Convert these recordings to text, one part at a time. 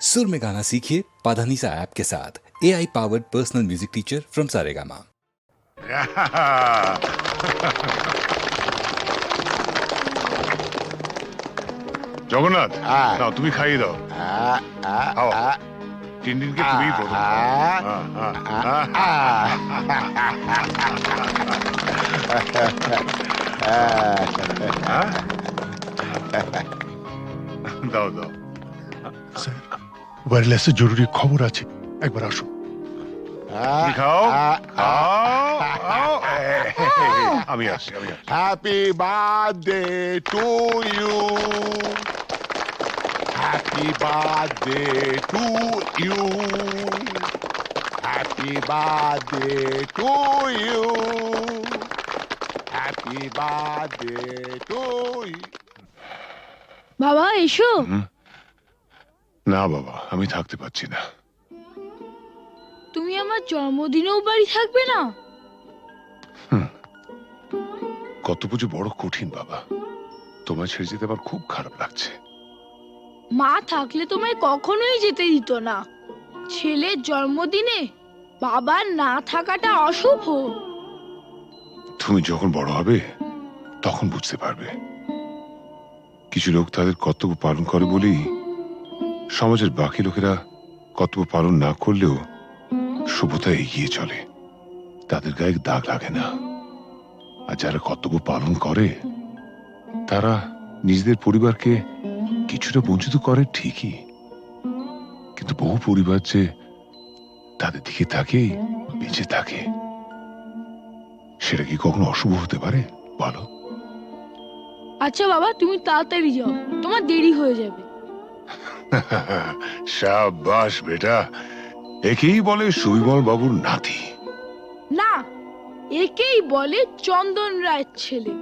सुर में गाना सीखिए पाधानीसा ऐप के साथ A I powered personal music teacher from Saregama Jagannath হ্যাঁ। নাও তুমি খাইয়ে দাও খাও টিনটিনকে তুমি প্রথম খাও। হ্যাঁ, হ্যাঁ, হ্যাঁ। হ্যাঁ? দাও দাও স্যার ওয়্যারলেসে জরুরি খবর আছে। একবার আসো। তুমি খাও? খাও? খাও এই, আমি আসছি আমি আসছি happy birthday to you happy birthday to you happy birthday to you happy birthday to you বাবা এসো। না বাবা আমি থাকতে পারছি না। তুমি আমার জন্মদিনেও বাড়ি থাকবে না? কত পুজো বড় কঠিন বাবা। তোমায় ছেড়ে যেতে আমার খুব খারাপ লাগছে। মা থাকলে তোমায় কখনোই যেতে দিত না। ছেলের জন্মদিনে বাবার না থাকাটা অশুভ। তুমি যখন বড় হবে তখন বুঝতে পারবে। কিছু লোক তাদের কর্তব্য পালন করে বলেই সমাজের বাকি লোকেরা কর্তব্য পালন না করলেও শুভতা এগিয়ে চলে। তাদের গায়ে দাগ লাগে না। আর যারা কর্তব্য পালন করে, তারা নিজেদের পরিবারকে কিছুটা বঞ্চিত করে ঠিকই। কিন্তু বহু পরিবার যে তাদের দিকে তাকেই বেঁচে থাকে। সেটা কি কখনো অশুভ হতে পারে? বলো। আচ্ছা বাবা, তুমি তাড়াতাড়ি যাও। তোমার দেরি হয়ে যাবে। সাবাস বেটা। একেই বলে সুইমল বাবুর নাতি। না একেই বলে চন্দন রায়ের ছেলে।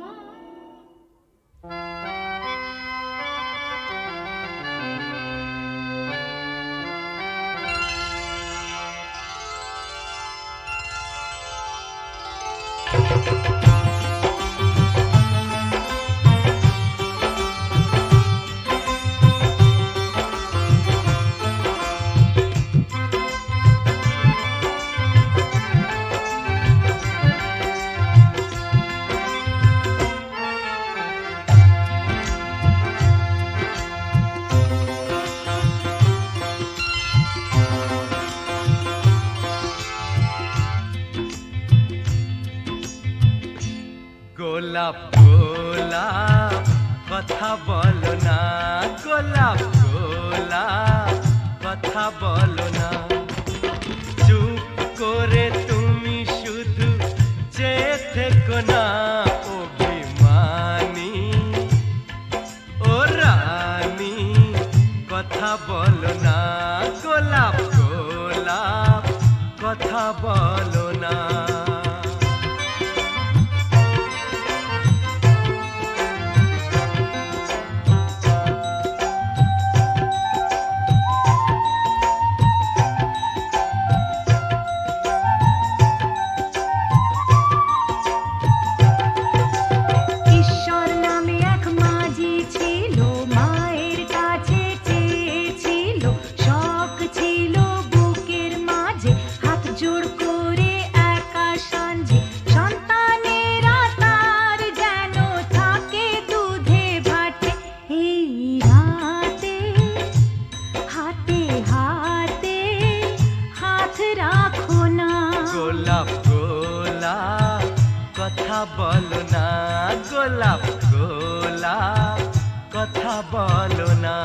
ছিল বুকের মাঝে, হাত করে একা সাঞ্জে সন্তানেরা যেন থাকে দুধে ভাটে এই রাতে, হাতে হাতে হাত রাখো না। গোলাপ গোলাপ, কথা বলো না। গোলাপ গোলাপ, কথা বলো না।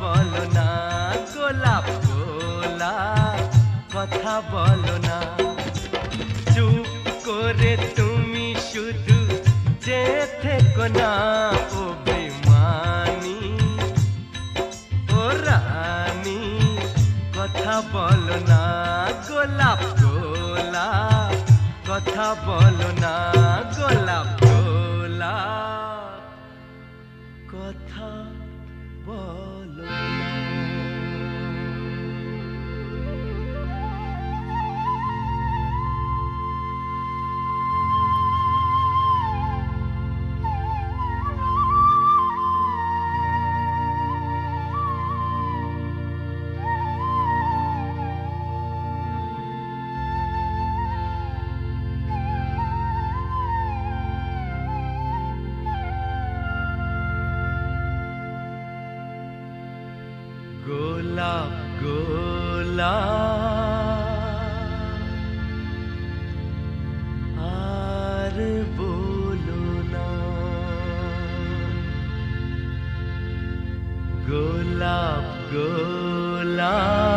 বলো না, গোলাপ গোলাপ কথা বলো না, চুপ করে তুমি শুধু যে থেকো না ও বেমানি ও রানী, কথা বলো না, গোলাপ গোলাপ কথা বলো না, গোলাপ গোলাপ কথা বলো না বলো না গোলাপ গোলাপ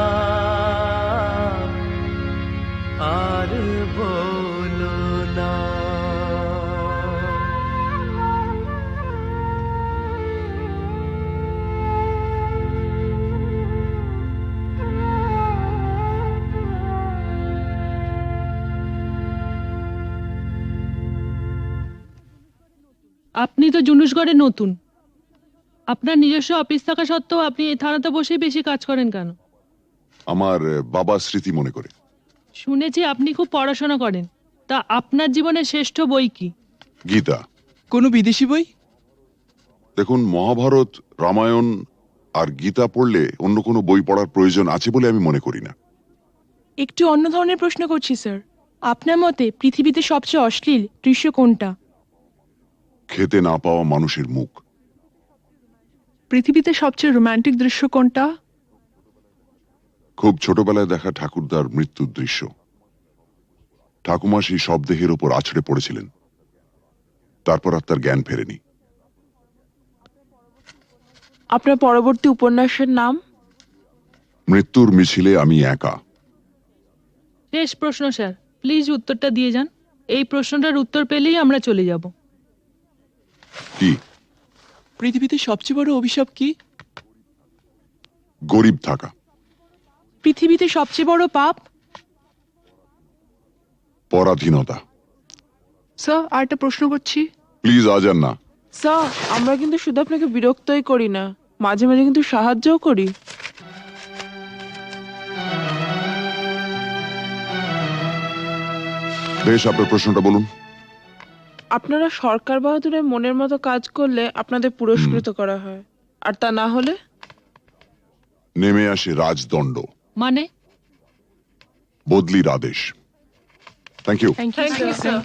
তো জুনুসগড়ে নতুন। আপনার নিজস্ব অফিস থাকা সত্ত্বেও আপনি এই থানাতে বসেই বেশি কাজ করেন কেন? আমার বাবা স্মৃতি মনে করে। শুনেছি আপনি খুব পড়াশোনা করেন। তা আপনার জীবনের শ্রেষ্ঠ বই কি? গীতা। কোনো বিদেশি বই? দেখুন মহাভারত রামায়ণ আর গীতা পড়লে অন্য কোনো বই পড়ার প্রয়োজন আছে বলে আমি মনে করি না। একটু অন্য ধরনের প্রশ্ন করছি স্যার। আপনার মতে পৃথিবীতে সবচেয়ে অশ্লীল দৃশ্য কোনটা? খেতে না পাওয়া মানুষের মুখ। পৃথিবীতে সবচেয়ে রোমান্টিক দৃশ্য কোনটা? খুব ছোটবেলায় দেখা ঠাকুরদার মৃত্যুর দৃশ্য। ঠাকুমা সেই শবদেহের ওপর আছড়ে পড়েছিলেন। তারপর আর তার জ্ঞান ফেরেনি। আপনার পরবর্তী উপন্যাসের নাম? মৃত্যুর মিছিলে আমি একা। শেষ প্রশ্ন স্যার। প্লিজ উত্তরটা দিয়ে যান। এই প্রশ্নটার উত্তর পেলেই আমরা চলে যাব। কি? পৃথিবীতে সবচেয়ে বড় অভিশাপ কি? গরিব থাকা। পৃথিবীতে সবচেয়ে বড় পাপ? পরাধীনতা। স্যার আর একটা প্রশ্ন করছি। প্লিজ আজ আর না। স্যার আমরা কিন্তু শুধু আপনাকে বিরক্তই করি না মাঝে মাঝে কিন্তু সাহায্যও করি। বেশ আপনার প্রশ্নটা বলুন। আপনারা সরকার বাহাদুরের মনের মতো কাজ করলে আপনাদের পুরস্কৃত করা হয়। আর তা না হলে? নেমে আসে রাজদণ্ড। মানে? বদলির আদেশ। Thank you thank you sir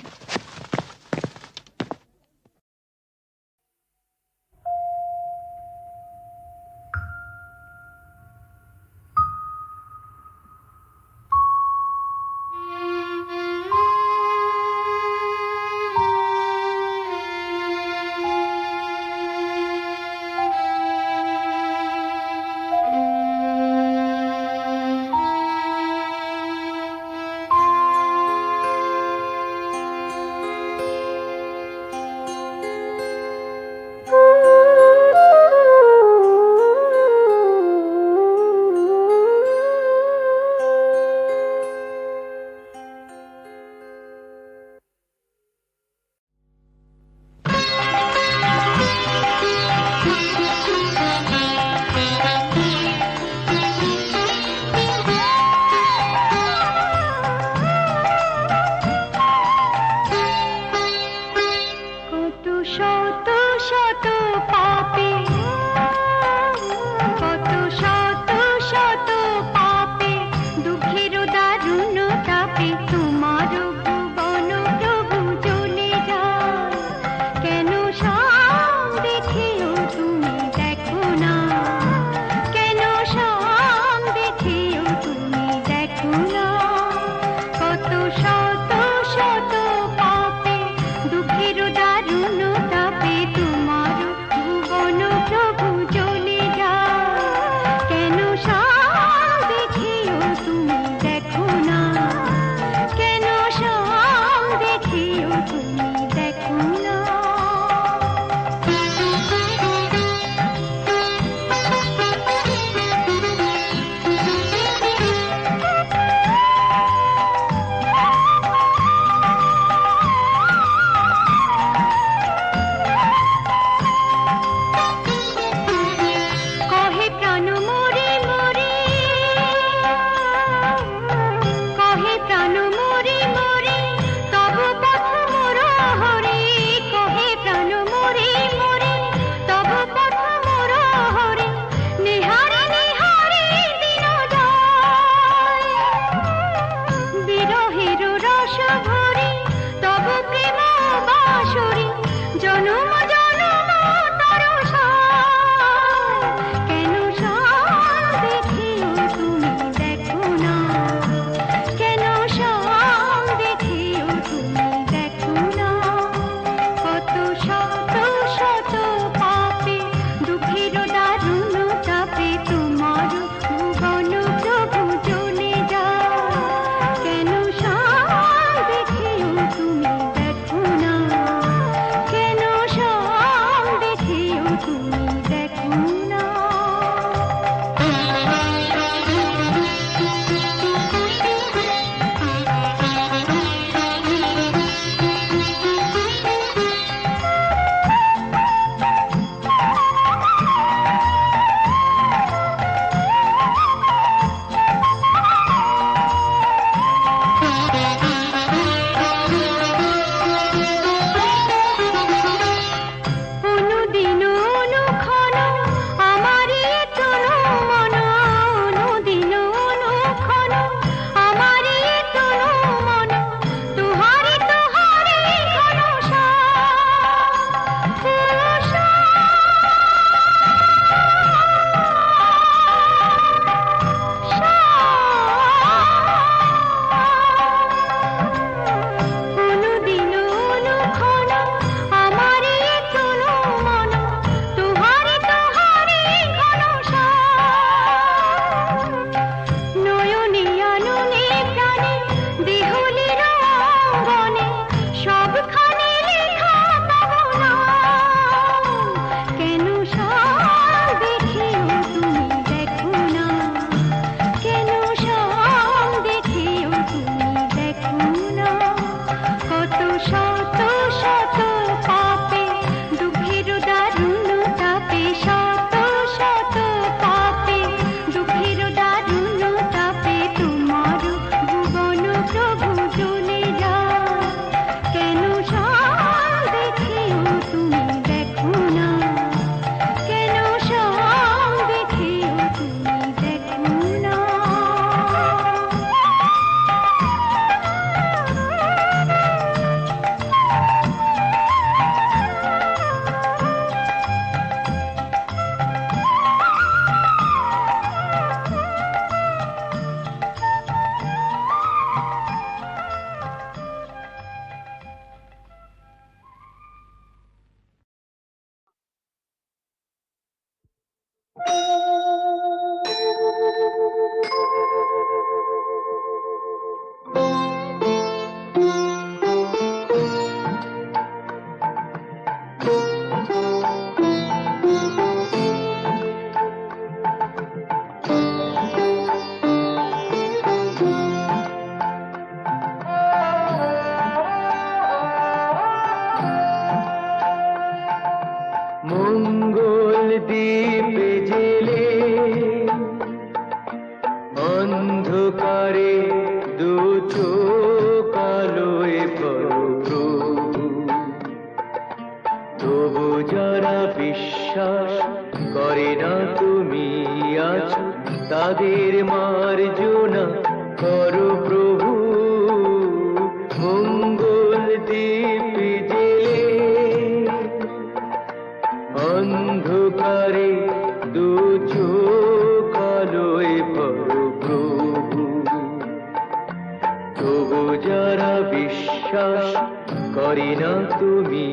করে না তুমি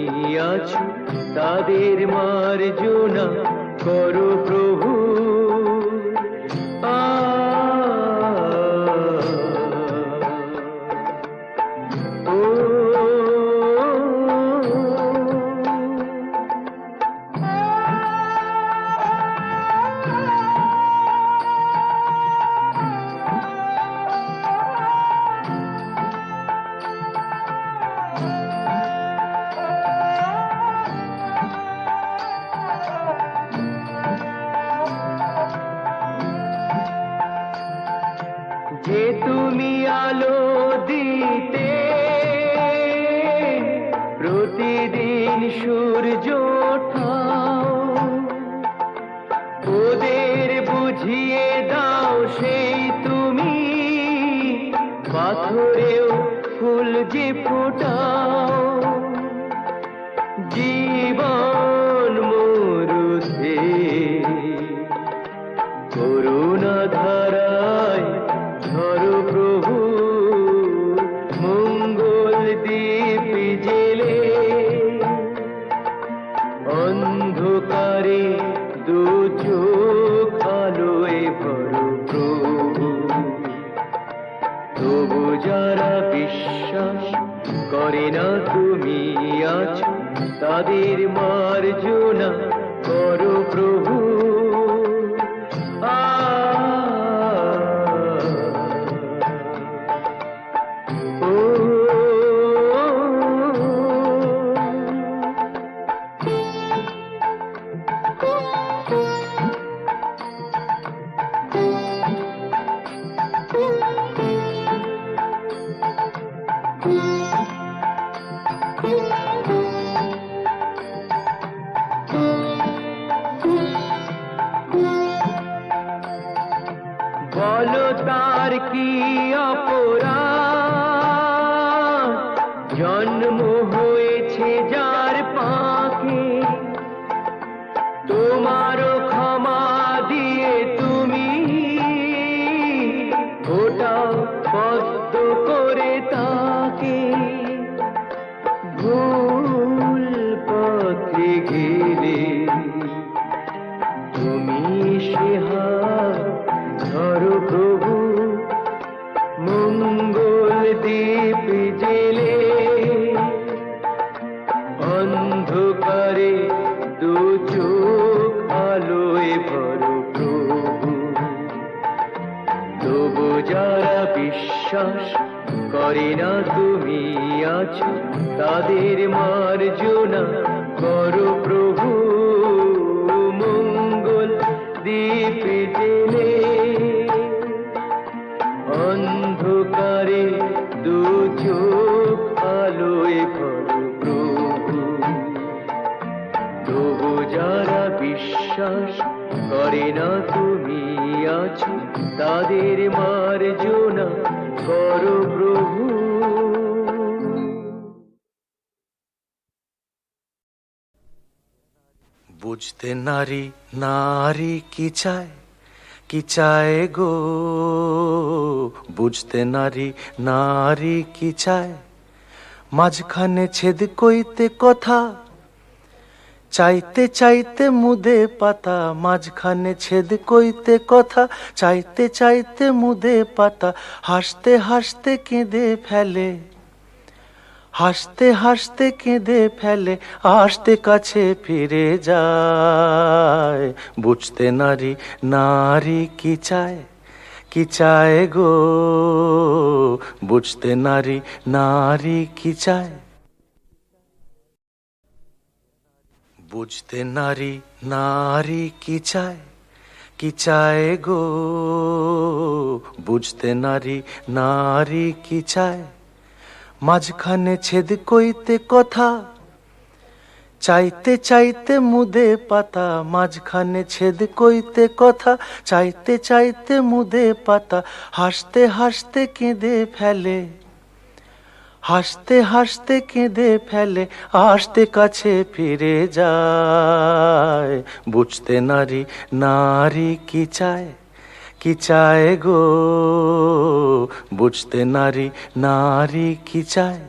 আছো তাদের মার্জনা করো প্রভু। তুমি আলো দিতে। প্রতিদিন সূর্য তাদের মার্জনা তাদের মার্জনা বুঝতে নারী নারী কি চায়? কি চায় গো? বুঝতে নারী নারী কি চায়? মাঝখানে ছেদ কইতে কথা, চাইতে চাইতে মুদে পাতা, মাঝখানে ছেদ কইতে কথা, চাইতে চাইতে মুদে পাতা, হাসতে হাসতে কেঁদে ফেলে। হাসতে হাসতে কেঁদে ফেলে, আসতে কাছে ফিরে যায়। বুঝতে নারী নারী কি চায়? কি চায় গো? বুঝতে নারী নারী কি চায়? বুঝতে নারী নারী কি চায়? কি চায় গো? বুঝতে নারী নারী কি চায়? মাঝখানে ছেদ কইতে কথা, চাইতে চাইতে মুদে পাতা, মাঝখানে ছেদ কইতে কথা, চাইতে চাইতে মুদে পাতা, হাসতে হাসতে কেঁদে ফেলে, হাসতে হাসতে কেঁদে ফেলে, আসতে কাছে ফিরে যায়, বুঝতে নারী নারী কি চায়? কি চায় গো? বুঝতে নারী নারী কি চায়?